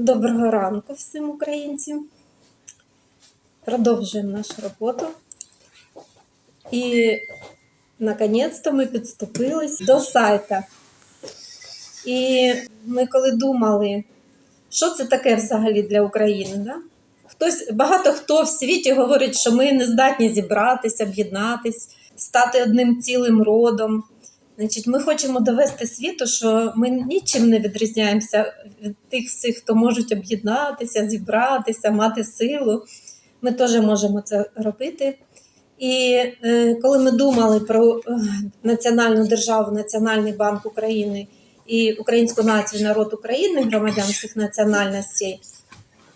Доброго ранку всім українцям. Продовжуємо нашу роботу. І наконець-то ми підступились до сайта. І ми коли думали, що це таке взагалі для України, да? Хтось, багато хто в світі говорить, що ми не здатні зібратися, об'єднатись, стати одним цілим родом. Значить, ми хочемо довести світу, що ми нічим не відрізняємося від тих всіх, хто можуть об'єднатися, зібратися, мати силу. Ми теж можемо це робити. І е, коли ми думали про е, національну державу, Національний банк України і українську націю, народ України, громадян всіх національностей,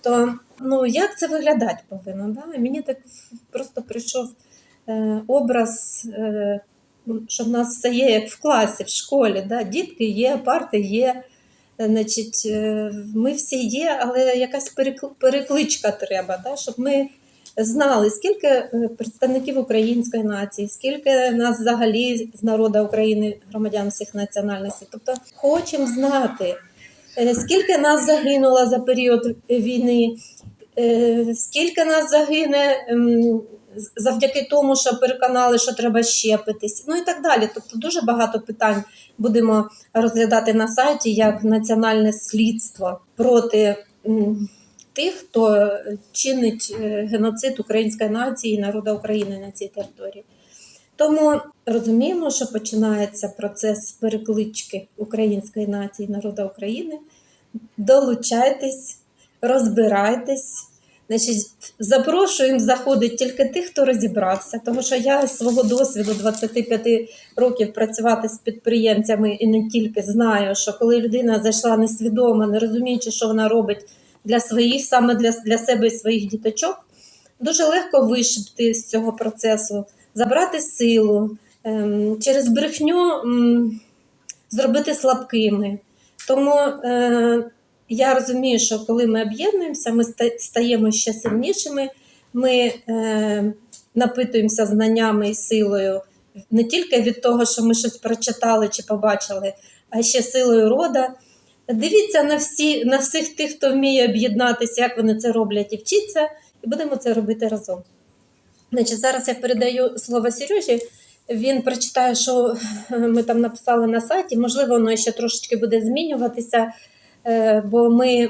то ну, як це виглядати повинно? Да? Мені так просто прийшов е, образ. Е, що в нас все є як в класі, в школі. Да? Дітки є, парти є. Значить, е, ми всі є, але якась перекличка треба, да? щоб ми знали, скільки е, представників української нації, скільки нас взагалі з народу України, громадян всіх національностей. Тобто хочемо знати, е, скільки нас загинуло за період війни, е, скільки нас загине ем, завдяки тому, що переконали, що треба щепитись, ну і так далі. Тобто дуже багато питань будемо розглядати на сайті як національне слідство проти тих, хто чинить е, геноцид української нації і народу України на цій території. Тому розуміємо, що починається процес переклички української нації народу України. Долучайтесь, розбирайтесь. Значить, запрошуємо заходить тільки тих, хто розібрався, тому що я з свого досвіду 25 років працювати з підприємцями і не тільки знаю, що коли людина зайшла несвідомо, не розуміючи, що вона робить для своїх, саме для, для себе і своїх діточок, дуже легко вишибти з цього процесу, забрати силу, ем, через брехню м, зробити слабкими. Тому е, я розумію, що коли ми об'єднуємося, ми стаємо ще сильнішими, ми е, напитуємося знаннями і силою не тільки від того, що ми щось прочитали чи побачили, а ще силою рода. Дивіться на, всі, на всіх тих, хто вміє об'єднатися, як вони це роблять, і вчіться, і будемо це робити разом. Значить, зараз я передаю слово Сережі. Він прочитає, що ми там написали на сайті. Можливо, воно ще трошечки буде змінюватися, бо ми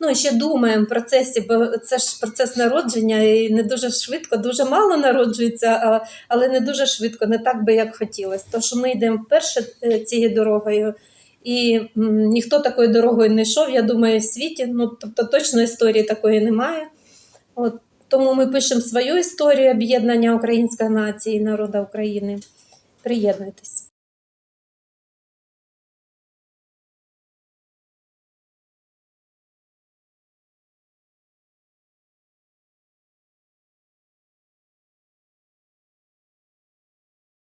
ну, ще думаємо в процесі, бо це ж процес народження, і не дуже швидко, дуже мало народжується, але не дуже швидко, не так би як хотілося. Тож ми йдемо вперше е, цією дорогою. І ніхто такою дорогою не йшов, я думаю, в світі. Ну, тобто точно історії такої немає. От, тому ми пишемо свою історію об'єднання української нації і народу України. Приєднуйтесь.